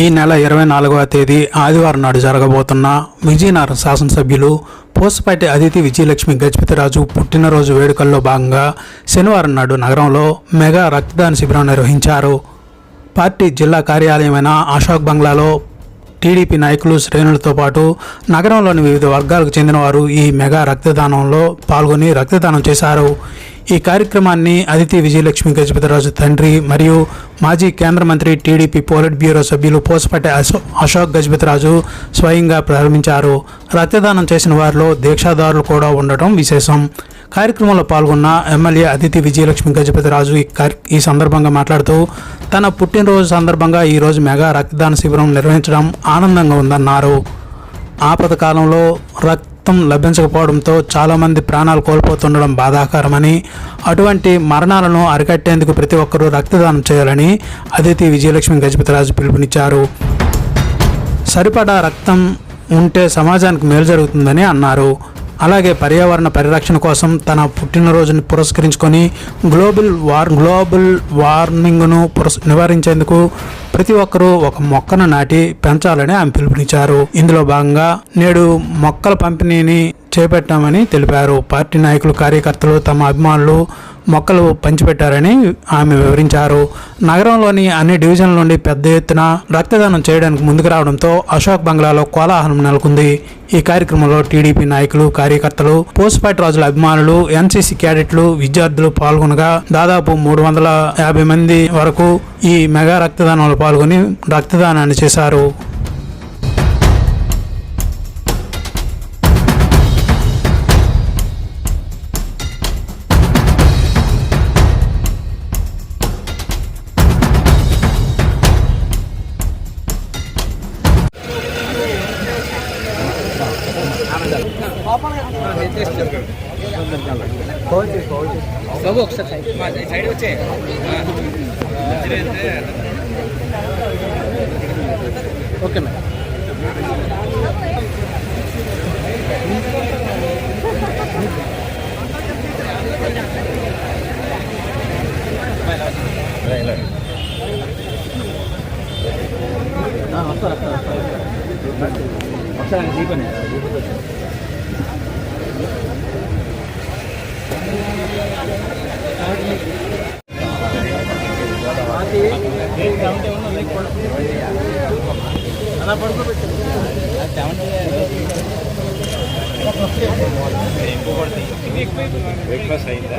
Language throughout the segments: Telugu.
ఈ నెల ఇరవై నాలుగవ తేదీ ఆదివారం నాడు జరగబోతున్న విజయనగరం శాసనసభ్యులు పోసపాటి అతిథి విజయలక్ష్మి గజపతిరాజు పుట్టినరోజు వేడుకల్లో భాగంగా శనివారం నాడు నగరంలో మెగా రక్తదాన శిబిరం నిర్వహించారు. పార్టీ జిల్లా కార్యాలయమైన అశోక్ బంగ్లాలో టీడీపీ నాయకులు శ్రేణులతో పాటు నగరంలోని వివిధ వర్గాలకు చెందినవారు ఈ మెగా రక్తదానంలో పాల్గొని రక్తదానం చేశారు. ఈ కార్యక్రమాన్ని అదితి విజయలక్ష్మి గజపతిరాజు తండ్రి మరియు మాజీ కేంద్ర మంత్రి టీడీపీ పోలిట్ బ్యూరో సభ్యులు పోసపట్టి అశో అశోక్ గజపతిరాజు స్వయంగా ప్రారంభించారు. రక్తదానం చేసిన వారిలో దీక్షాదారులు కూడా ఉండటం విశేషం. కార్యక్రమంలో పాల్గొన్న ఎమ్మెల్యే అదితి విజయలక్ష్మి గజపతిరాజు ఈ కార్య ఈ సందర్భంగా మాట్లాడుతూ తన పుట్టినరోజు సందర్భంగా ఈరోజు మెగా రక్తదాన శిబిరం నిర్వహించడం ఆనందంగా ఉందన్నారు. ఆపద కాలంలో రక్త రక్తం లభించకపోవడంతో చాలామంది ప్రాణాలు కోల్పోతుండడం బాధాకరమని అటువంటి మరణాలను అరికట్టేందుకు ప్రతి ఒక్కరూ రక్తదానం చేయాలని అదితి విజయలక్ష్మి గజపతిరాజు పిలుపునిచ్చారు. సరిపడా రక్తం ఉంటే సమాజానికి మేలు జరుగుతుందని అన్నారు. అలాగే పర్యావరణ పరిరక్షణ కోసం తన పుట్టినరోజుని పురస్కరించుకొని గ్లోబల్ వార్ గ్లోబల్ వార్మింగ్ను పురస్ నివారించేందుకు ప్రతి ఒక్కరూ ఒక మొక్కను నాటి పెంచాలని ఆమె పిలుపునిచ్చారు. ఇందులో భాగంగా నేడు మొక్కల పంపిణీని చేపట్టామని తెలిపారు. పార్టీ నాయకులు కార్యకర్తలు తమ అభిమానులు మొక్కలు పంచిపెట్టారని ఆమె వివరించారు. నగరంలోని అన్ని డివిజన్ల నుండి పెద్ద ఎత్తున రక్తదానం చేయడానికి ముందుకు రావడంతో అశోక్ బంగ్లాలో కోలాహలం నెలకొంది. ఈ కార్యక్రమంలో టీడీపీ నాయకులు కార్యకర్తలు పోస్పాటి రాజుల అభిమానులు ఎన్సీసీ క్యాడెట్లు విద్యార్థులు పాల్గొనగా దాదాపు మూడు వందల యాభై మంది వరకు ఈ మెగా రక్తదానంలో పాల్గొని రక్తదానాన్ని చేశారు. బాబు ఒకసారి సైడ్ వచ్చే ఓకే మేడం. ఒకసారి దీపని అలా పడుకోబెట్టు బ్రేక్ఫాస్ట్ అయిందా?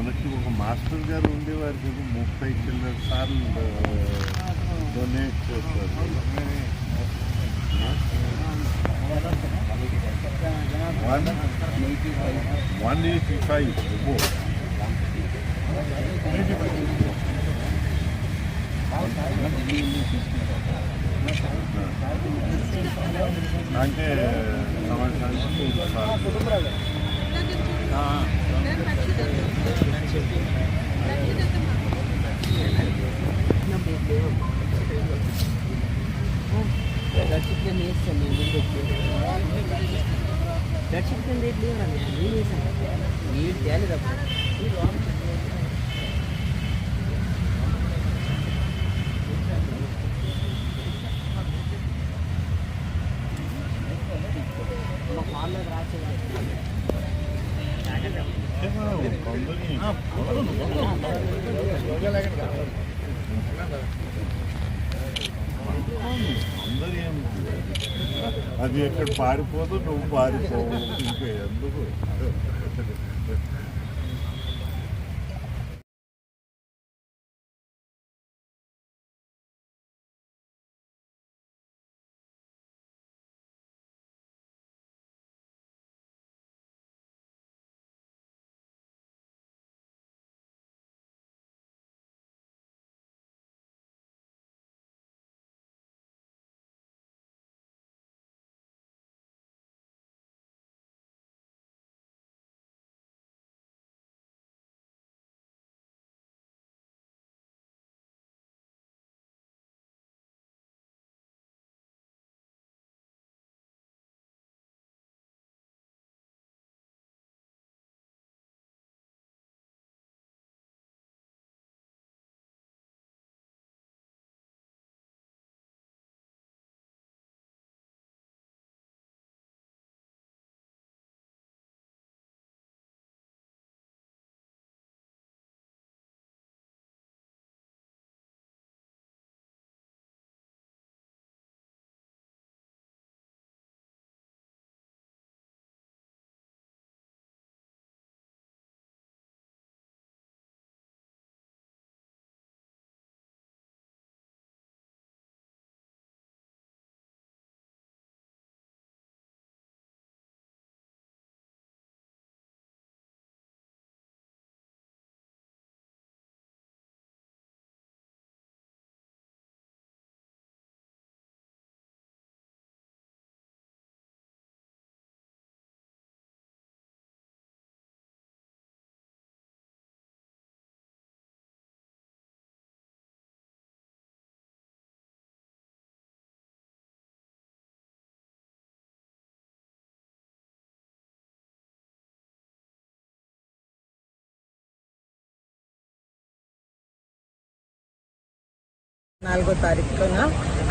మనకి ఒక మాస్టర్ గారు ఉండేవారికి ముప్పై చిల్లర సార్లు డొనేట్ చేస్తారు వన్ వన్ ఎయిటీ ఫైవ్ అంటే సంవత్సరానికి ఒకసారి. దర్శిక వేస్తాను నేను ముందు దర్శిక రేట్ లేవు నేను వేసాను మీరు తేలేదు అప్పుడు అది ఎక్కడ పారిపోదు నువ్వు పారిపోవు. ఇంకా నాలుగో తారీఖున.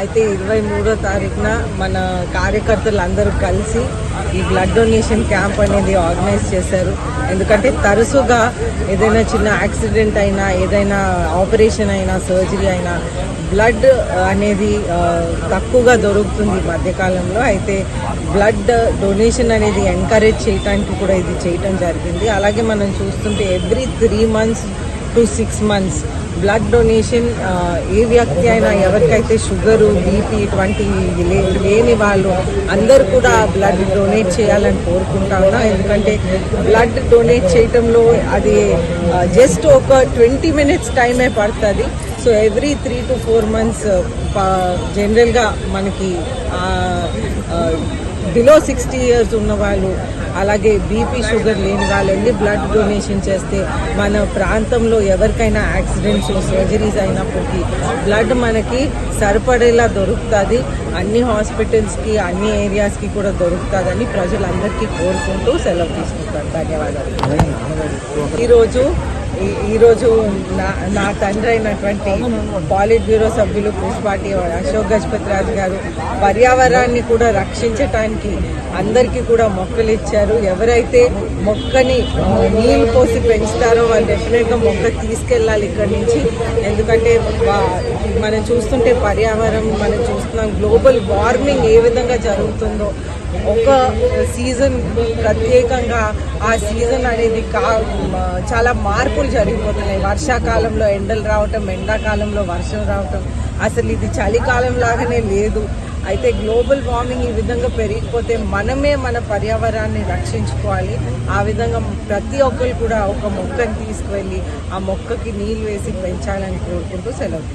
అయితే ఇరవై మూడో తారీఖున మన కార్యకర్తలు అందరూ కలిసి ఈ బ్లడ్ డొనేషన్ క్యాంప్ అనేది ఆర్గనైజ్ చేశారు. ఎందుకంటే తరచుగా ఏదైనా చిన్న యాక్సిడెంట్ అయినా ఏదైనా ఆపరేషన్ అయినా సర్జరీ అయినా బ్లడ్ అనేది తక్కువగా దొరుకుతుంది ఈ మధ్యకాలంలో. అయితే బ్లడ్ డొనేషన్ అనేది ఎంకరేజ్ చేయడానికి కూడా ఇది చేయటం జరిగింది. అలాగే మనం చూస్తుంటే every three months to six months blood donation ఏ వ్యక్తి అయినా ఎవరికైతే షుగరు బీపీ ఇటువంటి లేని వాళ్ళు అందరు కూడా బ్లడ్ డొనేట్ చేయాలని కోరుకుంటా ఉన్నా. ఎందుకంటే బ్లడ్ డొనేట్ చేయటంలో అది uh, జస్ట్ ఒక ట్వంటీ మినిట్స్ టైమే పడుతుంది. So every three to four months జనరల్గా మనకి uh, బిలో సిక్స్టీ ఇయర్స్ ఉన్న వాళ్ళు అలాగే బీపీ షుగర్ లేని వాళ్ళు వెళ్ళి బ్లడ్ డొనేషన్ చేస్తే మన ప్రాంతంలో ఎవరికైనా యాక్సిడెంట్స్ సర్జరీస్ అయినప్పటికీ బ్లడ్ మనకి సరిపడేలా దొరుకుతుంది. అన్ని హాస్పిటల్స్కి అన్ని ఏరియాస్కి కూడా దొరుకుతుందని ప్రజలందరికీ కోరుకుంటూ సెలవు తీసుకుంటాను. ధన్యవాదాలు. ఈరోజు ఈరోజు నా నా తండ్రి అయినటువంటి పాలిట్ బ్యూరో సభ్యులు పుష్పాటి అశోక్ గజపతి రాజు గారు పర్యావరణాన్ని కూడా రక్షించటానికి అందరికీ కూడా మొక్కలు ఇచ్చారు. ఎవరైతే మొక్కని నీళ్ళు పోసి పెంచుతారో వాళ్ళు డెఫినెట్గా మొక్క తీసుకెళ్ళాలి ఇక్కడి నుంచి. ఎందుకంటే మనం చూస్తుంటే పర్యావరణం మనం చూస్తున్నాం గ్లోబల్ వార్మింగ్ ఏ విధంగా జరుగుతుందో ఒక సీజన్ ప్రత్యేకంగా ఆ సీజన్ అనేది కా చాలా మార్పులు జరిగిపోతున్నాయి. వర్షాకాలంలో ఎండలు రావటం ఎండాకాలంలో వర్షం రావటం అసలు ఇది చలికాలం లాగానే లేదు. అయితే గ్లోబల్ వార్మింగ్ ఈ విధంగా పెరిగిపోతే మనమే మన పర్యావరణాన్ని రక్షించుకోవాలి. ఆ విధంగా ప్రతి ఒక్కరు కూడా ఒక మొక్కని తీసుకువెళ్ళి ఆ మొక్కకి నీళ్ళు వేసి పెంచాలని కోరుకుంటూ సెలవు